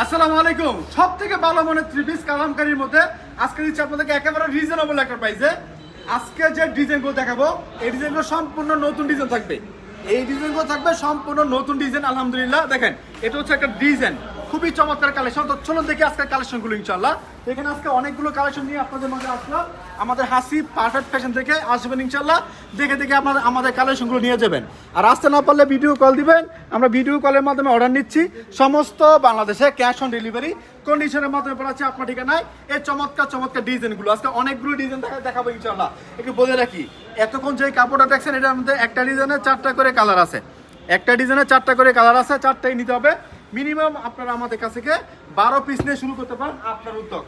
আসসালামু আলাইকুম। সব থেকে ভালো মনে থ্রি কালামকারীর মধ্যে। আজকে দিচ্ছি আপনাদেরকে একেবারে রিজনেবল একটা প্রাইসে আজকে যে ডিজাইনগুলো দেখাবো, এই ডিজাইনগুলো সম্পূর্ণ নতুন ডিজাইন থাকবে। এই ডিজাইনগুলো থাকবে সম্পূর্ণ নতুন ডিজাইন আলহামদুলিল্লাহ। দেখেন, এটা হচ্ছে একটা ডিজাইন খুবই চমৎকার কালেকশন তো চলুন দেখি আজকের কালেকশনগুলো ইনশাল্লাহ এখানে আজকে অনেকগুলো কালেকশন নিয়ে আপনাদের মাঝে আসলাম। আমাদের হাসি পারফেক্ট ফ্যাশন থেকে আসবেন ইনশাল্লাহ দেখে দেখে আপনাদের আমাদের কালেকশনগুলো নিয়ে যাবেন। আর আসতে না পারলে ভিডিও কল দিবেন। আমরা ভিডিও কলের মাধ্যমে অর্ডার নিচ্ছি। সমস্ত বাংলাদেশে ক্যাশ অন ডেলিভারি কন্ডিশনের মাধ্যমে পড়াচ্ছি আপনার ঠিকানায়। এই চমৎকার চমৎকার ডিজাইনগুলো আজকে অনেকগুলো ডিজাইন দেখা, দেখাবো ইনশাল্লাহ একটু বলে রাখি, এতক্ষণ যে কাপড়টা দেখছেন, এটার মধ্যে একটা ডিজাইনের চারটা করে কালার আছে। একটা ডিজাইনের চারটা করে কালার আছে, চারটাই নিতে হবে। মিনিমাম আপনারা আমাদের কাছ থেকে বারো পিস নিয়ে শুরু করতে পারেন আপনার উদ্যোগ।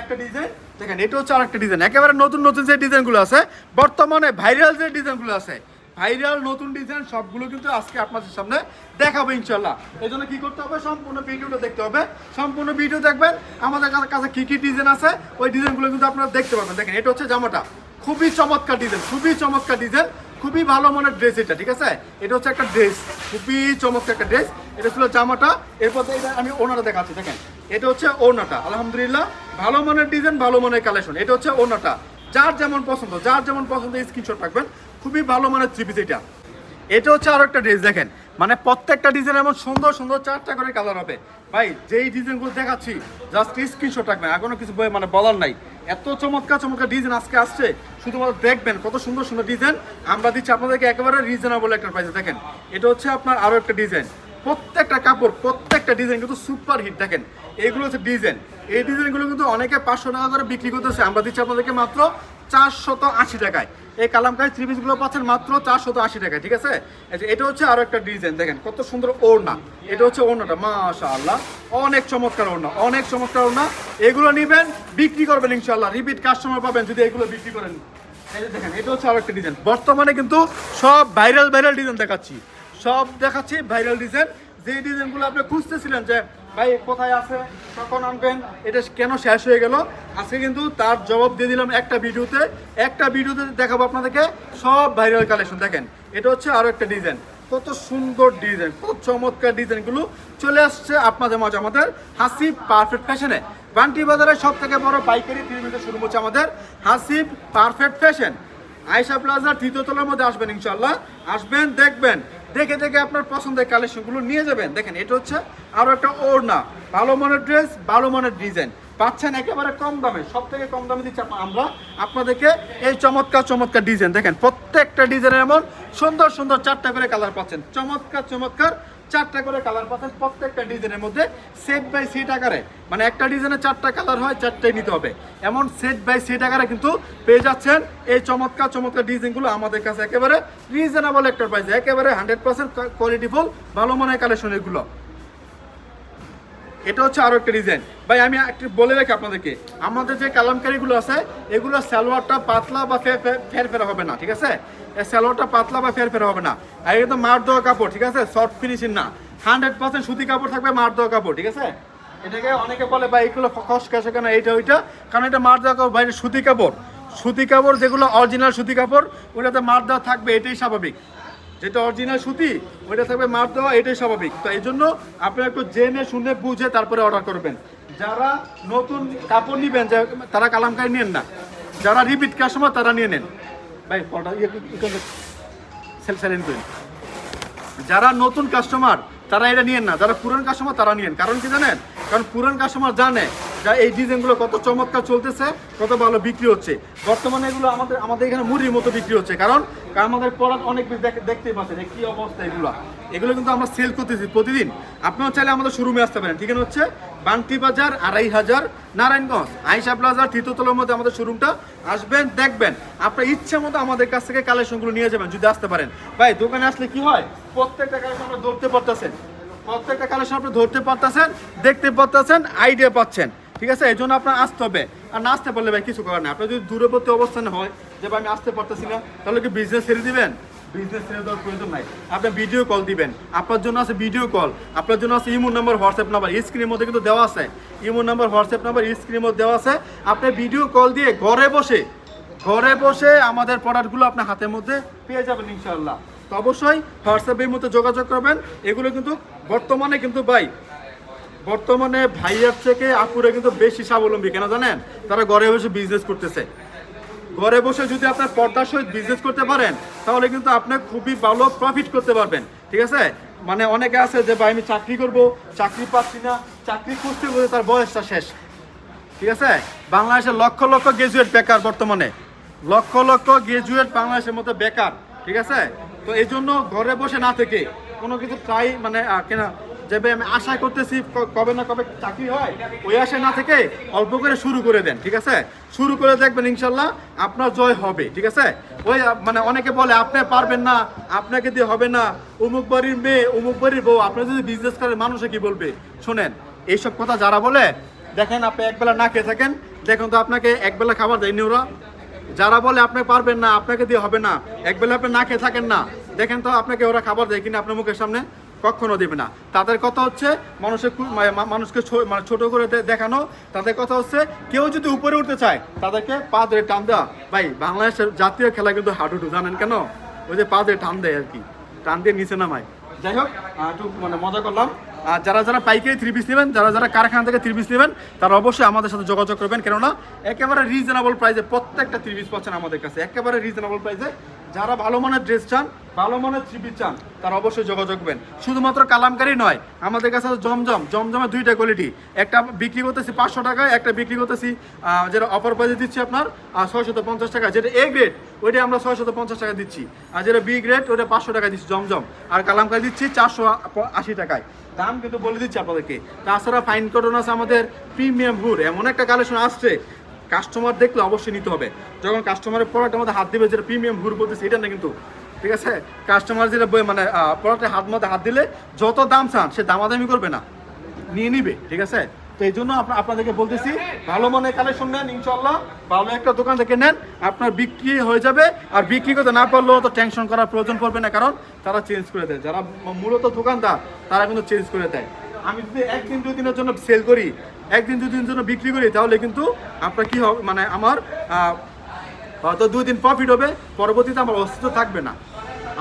একটা ডিজাইন দেখেন, এটা হচ্ছে আরেকটা ডিজাইন একেবারে নতুন নতুন যে ডিজাইনগুলো আছে, বর্তমানে ভাইরাল যে ডিজাইনগুলো আছে ভাইরাল নতুন ডিজাইন সবগুলো কিন্তু আজকে সামনে দেখাবো ইনশাল্লাহ এই জন্য কি করতে হবে? সম্পূর্ণ ভিডিওটা দেখতে হবে। সম্পূর্ণ ভিডিও দেখবেন। আমাদের কাছে কি কি ডিজাইন আছে, ওই ডিজাইনগুলো কিন্তু আপনারা দেখতে পাবেন দেখেন, এটা হচ্ছে জামাটা। খুবই চমৎকার ডিজাইন খুবই চমৎকার ডিজাইন খুবই ভালো মানের ড্রেস এটা, ঠিক আছে? এটা হচ্ছে একটা ড্রেস খুবই চমক একটা ড্রেস এটা ছিল জামাটা, এরপর আমি ওনাটা দেখাচ্ছি, দেখেন। এটা হচ্ছে ওনাটা আলহামদুলিল্লাহ। ভালো মানের ডিজাইন ভালো মানের কালেকশন এটা হচ্ছে ওনাটা যার যেমন পছন্দ, যার যেমন পছন্দ স্ক্রিনশট রাখবেন, খুবই ভালো মানের থ্রি পিস এটা। এটা হচ্ছে আরও একটা ড্রেস দেখেন। মানে প্রত্যেকটা ডিজাইন এমন সুন্দর সুন্দর চারটা করে কালার হবে। ভাই, যেই ডিজাইনগুলো দেখাচ্ছি জাস্ট স্ক্রিনশট রাখবেন কোনো কিছু বই- মানে বলার নাই। এত চমৎকার চমৎকার ডিজাইন আজকে আসছে। শুধুমাত্র দেখবেন কত সুন্দর সুন্দর ডিজাইন আমরা দিচ্ছি আপনাদেরকে একেবারে রিজনেবল একটা প্রাইসে দেখেন, এটা হচ্ছে আপনার আরও একটা ডিজাইন প্রত্যেকটা কাপড়, প্রত্যেকটা ডিজাইন কিন্তু সুপার হিট দেখেন। এইগুলো হচ্ছে ডিজাইন এই ডিজাইনগুলো কিন্তু অনেকে পাঁচশো টাকা করে বিক্রি করতেছে। আমরা দিচ্ছি আপনাদেরকে মাত্র চারশত আশি টাকায়। এই কালামকারি থ্রি পিসগুলো পাচ্ছেন মাত্র চারশত আশি টাকায়, ঠিক আছে? এটা হচ্ছে আরও একটা ডিজাইন দেখেন কত সুন্দর ওড়না। এটা হচ্ছে ওড়নাটা মাশা আল্লাহ অনেক চমৎকার ওড়না, অনেক চমৎকার ওড়না। এগুলো নিবেন, বিক্রি করবেন ইনশাল্লাহ রিপিট কাস্টমার পাবেন যদি এগুলো বিক্রি করেন। দেখেন, এটা হচ্ছে আরও একটা ডিজাইন বর্তমানে কিন্তু সব ভাইরাল ভাইরাল ডিজাইন দেখাচ্ছি। সব দেখাচ্ছি ভাইরাল ডিজাইন যে ডিজাইনগুলো আপনি খুঁজতেছিলেন যে ভাই, কোথায় আছে? কখন আনবেন? এটা কেন শেষ হয়ে গেল? আজকে কিন্তু তার জবাব দিয়ে দিলাম একটা ভিডিওতে। একটা ভিডিওতে দেখাবো আপনাদেরকে সব ভাইরাল কালেকশন দেখেন, এটা হচ্ছে আরও একটা ডিজাইন কত সুন্দর ডিজাইন কত চমৎকার ডিজাইনগুলো চলে আসছে আপনাদের মাঝে আমাদের হাসিব পারফেক্ট ফ্যাশনে বান্টি বাজারের সব থেকে বড় পাইকারি তিরমিতে শুরু হচ্ছে আমাদের হাসিব পারফেক্ট ফ্যাশন আয়সা প্লাজার তৃতীয় তলার মধ্যে আসবেন ইনশাল্লাহ আসবেন, দেখবেন। দেখে দেখে আপনার পছন্দের কালেকশনগুলো নিয়ে যাবেন। দেখেন, এটা হচ্ছে আরও একটা ওড়না। ভালো মানের ড্রেস, ভালো মানের ডিজাইন। পাচ্ছেন একেবারে কম দামে, সব থেকে কম দামে দিচ্ছি আমরা আপনাদেরকে এই চমৎকার চমৎকার ডিজাইন। দেখেন, প্রত্যেকটা ডিজাইনের এমন সুন্দর সুন্দর চারটা করে কালার পাচ্ছেন। চমৎকার চমৎকার চারটা করে কালার পাচ্ছেন প্রত্যেকটা ডিজাইনের মধ্যে সেট বাই সেট আকারে। মানে একটা ডিজাইনের চারটা কালার হয়, চারটাই নিতে হবে। এমন সেট বাই সেট আকারে কিন্তু পেয়ে যাচ্ছেন এই চমৎকার চমৎকার ডিজাইনগুলো আমাদের কাছে একেবারে রিজনেবল একটা প্রাইসে একেবারে হান্ড্রেড পার্সেন্ট কোয়ালিটিফুল ভালো মানের কালেকশন এগুলো। এটা হচ্ছে আরও একটা ডিজাইন ভাই, আমি একটু বলে রাখি আপনাদেরকে, আমাদের যে কালামকারিগুলো আছে, এগুলো সালোয়ারটা পাতলা বা ফের ফেরা হবে না, ঠিক আছে? সালোয়ারটা পাতলা বা ফের ফেরা হবে না। আর এটা তো মার দেওয়া কাপড়, ঠিক আছে? সফট ফিনিশিং না। হান্ড্রেড পার্সেন্ট সুতি কাপড় থাকবে মার দেওয়া কাপড়, ঠিক আছে? এটাকে অনেকে বলে এগুলো কষ্ট কেসে কেন? এইটা, ওইটা? কারণ এটা মার দেওয়া কাপড়, ভাই সুতি কাপড়। সুতি কাপড় যেগুলো অরিজিনাল সুতি কাপড় ওটাতে মার দেওয়া থাকবে, এটাই স্বাভাবিক। যেটা অরিজিনাল সুতি, ওইটা থাকবে মাপ দেওয়া, এটাই স্বাভাবিক। তো এই জন্য আপনারা একটু জেনে শুনে বুঝে তারপরে অর্ডার করবেন। যারা নতুন কাপড় নিবেন তারা কালামকারি নেন না, যারা রিপিট কাস্টমার তারা নিয়ে নেন। ভাই সেলেন করেন যারা নতুন কাস্টমার তারা এটা নিয়েন না। যারা পুরান কাস্টমার তারা নিয়েন। কারণ কি জানেন? কারণ পুরান কাস্টমার জানে যে এই ডিজাইনগুলো কত চমৎকার চলতেছে, কত ভালো বিক্রি হচ্ছে। বর্তমানে এগুলো আমাদের আমাদের এখানে মুড়ির মতো বিক্রি হচ্ছে। কারণ আমাদের পড়ার অনেক বেশি দেখ- দেখতেই পাচ্ছেন কি অবস্থা এগুলো। এগুলো কিন্তু আমরা সেল করতেছি প্রতিদিন। আপনারা চাইলে আমাদের শোরুমে আসতে পারেন। ঠিকানা হচ্ছে বান্টি বাজার, আড়াই হাজার, নারায়ণগঞ্জ। আইসা প্লাজার তৃতীয়তলার মধ্যে আমাদের শোরুমটা আসবেন, দেখবেন। আপনার ইচ্ছে মতো আমাদের কাছ থেকে কালেকশনগুলো নিয়ে যাবেন, যদি আসতে পারেন। ভাই, দোকানে আসলে কি হয়? প্রত্যেকটা কালেকশন আপনারা ধরতে পারতেছেন। প্রত্যেকটা কালেকশন আপনি ধরতে পারতেছেন, দেখতে পারতেছেন আইডিয়া পাচ্ছেন। ঠিক আছে? এই জন্য আপনার আসতে হবে। আর না আসতে পারলে ভাই, কিছু করার নেই। আপনার যদি দূরবর্তী অবস্থানে হয়, যে ভাই, আমি আসতে পারতেছি না, তাহলে কি বিজনেস ছেড়ে দিবেন? বিজনেস ছেড়ে দেওয়ার প্রয়োজন নাই। আপনি ভিডিও কল দিবেন। আপনার জন্য আছে ভিডিও কল আপনার জন্য আছে ইমো নাম্বার হোয়াটসঅ্যাপ নাম্বার। স্ক্রিনের মধ্যে কিন্তু দেওয়া আছে। ইমো নাম্বার হোয়াটসঅ্যাপ নাম্বার স্ক্রিনের মধ্যে দেওয়া আছে। আপনি ভিডিও কল দিয়ে ঘরে বসে ঘরে বসে আমাদের প্রোডাক্টগুলো আপনার হাতের মধ্যে পেয়ে যাবেন ইনশাআল্লাহ। তো অবশ্যই হোয়াটসঅ্যাপের মধ্যে যোগাযোগ করবেন। এগুলো কিন্তু বর্তমানে কিন্তু ভাই, বর্তমানে ভাইয়ার থেকে আপুরা কিন্তু বেশি স্বাবলম্বী। কেন জানেন? তারা ঘরে বসে বিজনেস করতেছে। ঘরে বসে যদি আপনার পর্দার সহিত বিজনেস করতে পারেন, তাহলে কিন্তু আপনি খুবই ভালো প্রফিট করতে পারবেন। ঠিক আছে? মানে অনেকে আছে যে, ভাই, আমি চাকরি করব, চাকরি পাচ্ছি না, চাকরি করতে করতে তার বয়সটা শেষ। ঠিক আছে? বাংলাদেশের লক্ষ লক্ষ গ্রাজুয়েট বেকার বর্তমানে। লক্ষ লক্ষ গ্রাজুয়েট বাংলাদেশের মতো বেকার। ঠিক আছে? তো এই জন্য ঘরে বসে না থেকে কোনো কিছু ট্রাই মানে কেনা যে আমি আশা করতেছি কবে না কবে চাকরি হয়, ওই আশায় না থেকে অল্প করে শুরু করে দেন, ঠিক আছে? শুরু করে দেখবেন ইনশাল্লাহ আপনার জয় হবে, ঠিক আছে? ওই মানে অনেকে বলে, আপনি পারবেন না, আপনাকে দিয়ে হবে না অমুক বাড়ির মেয়ে অমুক বাড়ির বউ, আপনি যদি বিজনেস করেন, মানুষে কি বলবে? শোনেন, এইসব কথা যারা বলে, দেখেন আপনি একবেলা না খেয়ে থাকেন, দেখুন তো আপনাকে একবেলা খাবার দেয়নি ওরা। যারা বলে, আপনি পারবেন না, আপনাকে দিয়ে হবে না, একবেলা আপনি না খেয়ে থাকেন না, দেখেন তো আপনাকে ওরা খাবার দেয় কিনা আপনার মুখের সামনে। কখনো দেবে না। তাদের কথা হচ্ছে মানুষের মানুষকে মানে ছোট করে দেখানো। তাদের কথা হচ্ছে কেউ যদি উপরে উঠতে চায়, তাদেরকে পা ধরে টান দেওয়া। ভাই, বাংলাদেশের জাতীয় খেলা কিন্তু হাডুডু, জানেন কেন? ওই যে পা ধরে টান দেয় আর কি। টান দিয়ে নিচে নামায়। যাই হোক একটু মানে মজা করলাম। আর যারা যারা পাইকারি থ্রি পিস নেবেন, যারা যারা কারখানা থেকে থ্রি পিস নেবেন, তারা অবশ্যই আমাদের সাথে যোগাযোগ করবেন। কেননা, একেবারে রিজনেবল প্রাইসে প্রত্যেকটা থ্রি পিস পাচ্ছেন আমাদের কাছে। একেবারে রিজনেবল প্রাইসে যারা ভালো মানের ড্রেস চান, ভালো মানের থ্রি চান, তারা অবশ্যই যোগাযোগ করবেন। শুধুমাত্র কালামকারি নয়, আমাদের কাছে জমজম জমজমের দুইটা কোয়ালিটি একটা বিক্রি করতেছি পাঁচশো টাকায়, একটা বিক্রি করতেছি যেটা অফার প্রাইসে দিচ্ছি আপনার ছয়শত পঞ্চাশ টাকা। যেটা এ গ্রেড ওইটা আমরা ছয়শত পঞ্চাশ টাকা দিচ্ছি। আর যেটা বি গ্রেড ওইটা পাঁচশো টাকা দিচ্ছি জমজম। আর কালামকারি দিচ্ছি চারশো আশি টাকায়। দাম কিন্তু বলে দিচ্ছি আপনাদেরকে। তাছাড়া ফাইন কটন আছে আমাদের প্রিমিয়াম হুড এমন একটা কালেকশন আসছে কাস্টমার দেখলে অবশ্যই নিতে হবে। যখন কাস্টমারের প্রোডাক্ট আমাদের হাত দিবে, যেটা প্রিমিয়াম হুড বলতেছে, এটা না কিন্তু, ঠিক আছে? কাস্টমার যেটা মানে প্রোডাক্টের হাত মধ্যে হাত দিলে যত দাম চান, সে দামাদামি করবে না। নিয়ে নিবে, ঠিক আছে? তো এই জন্য আপনা- আপনাদেরকে বলতেছি, ভালো মনে কালেকশন নেন ইনশাল্লাহ ভালো একটা দোকান থেকে নেন, আপনার বিক্রি হয়ে যাবে। আর বিক্রি করতে না পারলেও তো টেনশন করার প্রয়োজন পড়বে না, কারণ তারা চেঞ্জ করে দেয়। যারা মূলত দোকানদার, তারা কিন্তু চেঞ্জ করে দেয়। আমি যদি একদিন দুই দিনের জন্য সেল করি একদিন দুই দিন জন্য বিক্রি করি, তাহলে কিন্তু আপনার কি হবে? মানে আমার হয়তো দুই দিন প্রফিট হবে, পরবর্তীতে আমার অস্তিত্ব থাকবে না।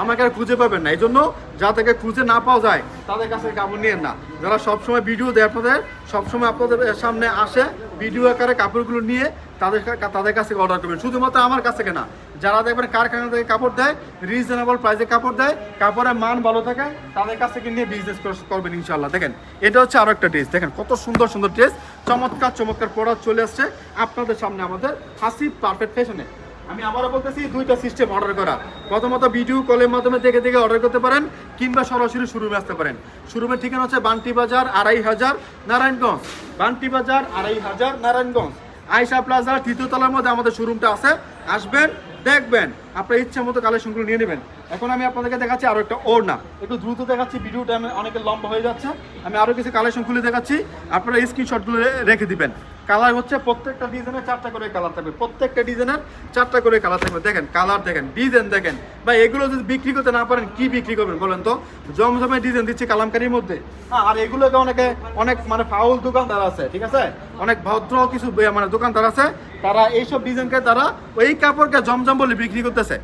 আমাকে আর খুঁজে পাবেন না। এই জন্য যাদেরকে খুঁজে না পাওয়া যায়, তাদের কাছে কাপড় নিয়েন না। যারা সবসময় ভিডিও দেয় আপনাদের, সবসময় আপনাদের সামনে আসে ভিডিও আকারে কাপড়গুলো নিয়ে তাদের তাদের কাছে অর্ডার করবেন। শুধুমাত্র আমার কাছে কেনা যারা দেখবেন কারখানা থেকে কাপড় দেয় রিজনেবল প্রাইসে কাপড় দেয়, কাপড়ের মান ভালো থাকে, তাদের কাছ থেকে নিয়ে বিজনেস করবেন ইনশাল্লাহ দেখেন, এটা হচ্ছে আরও একটা ড্রেস দেখেন, কত সুন্দর সুন্দর ড্রেস চমৎকার চমৎকার প্রোডাক্ট চলে আসছে আপনাদের সামনে আমাদের হাসি পারফেক্ট ফ্যাশনে আমি আবারও বলতেছি, দুইটা সিস্টেম অর্ডার করা। প্রথমত ভিডিও কলের মাধ্যমে দেখে দেখে অর্ডার করতে পারেন, কিংবা সরাসরি শোরুমে আসতে পারেন। শোরুমের ঠিকানা হচ্ছে বান্টি বাজার আড়াই হাজার নারায়ণগঞ্জ। বান্টি বাজার আড়াই হাজার নারায়ণগঞ্জ। আয়সা প্লাজা তৃতীয়তলার মধ্যে আমাদের শোরুমটা আছে। আসবেন, দেখবেন, আপনার ইচ্ছা মতো কালেকশনগুলো নিয়ে নেবেন। এখন আমি আপনাদেরকে দেখাচ্ছি আরও একটা ওড়না। একটু দ্রুত দেখাচ্ছি ভিডিওটা অনেকে লম্বা হয়ে যাচ্ছে। আমি আরও কিছু কালেকশন খুলে দেখাচ্ছি। আপনারা স্ক্রিনশটগুলো রেখে দিবেন। কালার হচ্ছে প্রত্যেকটা ডিজাইনের চারটা করে কালার থাকবে প্রত্যেকটা ডিজাইনের চারটা করে কালার থাকবে। দেখেন কালার দেখেন ডিজাইন দেখেন। বা এগুলো যদি বিক্রি করতে না পারেন কি বিক্রি করবেন বলেন তো? জমজমে ডিজাইন দিচ্ছে কালামকারির মধ্যে। হ্যাঁ, আর এগুলোকে অনেকে অনেক মানে ফাউল দোকানদার আছে ঠিক আছে? অনেক ভদ্র কিছু মানে দোকানদার আছে তারা এইসব ডিজাইনকে তারা ওই কাপড়কে জমজম বলে বিক্রি করতেছে।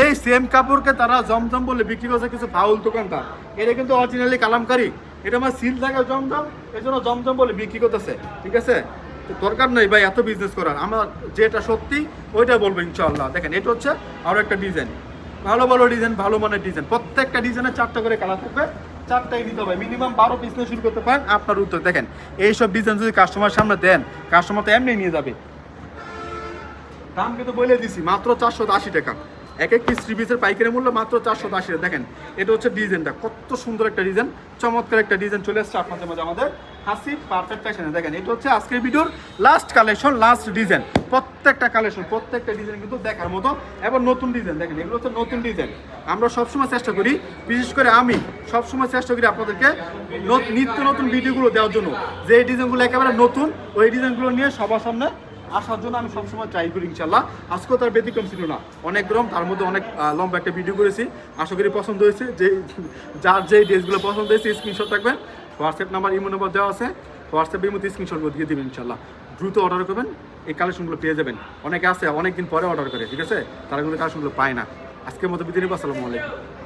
এই সেম কাপড়কে তারা জমজম বলে বিক্রি করছে কিছু ফাউল দোকানদার। এটা কিন্তু অরিজিনালি কালামকারি। এটা আমার সিল থাকে জমজম এই জন্য জমজম বলে বিক্রি করতেছে। ঠিক আছে? দরকার নেই ভাই, এত বিজনেস করার। আমার যেটা সত্যি ওইটা বলব ইনশাল্লাহ দেখেন, এটা হচ্ছে আরও একটা ডিজাইন ভালো ভালো ডিজাইন ভালো মানের ডিজাইন প্রত্যেকটা ডিজাইনে চারটা করে কালার থাকবে। চারটাই নিতে হবে। মিনিমাম বারো পিস শুরু করতে পারেন। আপনার উত্তর, দেখেন, এইসব ডিজাইন যদি কাস্টমার সামনে দেন কাস্টমার তো এমনি নিয়ে যাবে। দাম কিন্তু বলে দিছি, মাত্র চারশো আশি টাকা। এক একটি থ্রি পিসের পাইকারি মূল্য মাত্র চারশো আশি দেখেন, এটা হচ্ছে ডিজাইনটা। কত সুন্দর একটা ডিজাইন, চমৎকার একটা ডিজাইন চলে আসছে আপনাদের মাঝে আমাদের। হাসি পারফেক্ট ফ্যাশনে দেখেন, এটা হচ্ছে আজকের ভিডিওর লাস্ট কালেকশন লাস্ট ডিজাইন প্রত্যেকটা কালেকশন প্রত্যেকটা ডিজাইন কিন্তু দেখার মতো এবং নতুন ডিজাইন দেখেন, এগুলো হচ্ছে নতুন ডিজাইন আমরা সবসময় চেষ্টা করি, বিশেষ করে আমি, সবসময় চেষ্টা করি আপনাদেরকে নিত্য নতুন ভিডিওগুলো দেওয়ার জন্য। যে ডিজাইনগুলো একেবারে নতুন, ওই ডিজাইনগুলো নিয়ে সবার সামনে আসার জন্য আমি সবসময় ট্রাই করি ইনশাল্লাহ আজকেও তার ব্যতিক্রম ছিল না। অনেক গরম, তার মধ্যে অনেক লম্বা একটা ভিডিও করেছি। আশা করি পছন্দ হয়েছে। যে, যার যে ড্রেসগুলো পছন্দ হয়েছে স্ক্রিনশট থাকবেন হোয়াটসঅ্যাপ নাম্বার ইমো নাম্বার দেওয়া আছে। হোয়াটসঅ্যাপের মধ্যে স্ক্রিনশটগুলো দিয়ে দেবেন ইনশাল্লাহ দ্রুত অর্ডার করবেন। এই কালেকশনগুলো পেয়ে যাবেন। অনেকে আছে অনেক দিন পরে অর্ডার করে, ঠিক আছে? তারা কিন্তু কালেকশনগুলো পায় না। আজকের মতো বিদিনী আসসালামু আলাইকুম।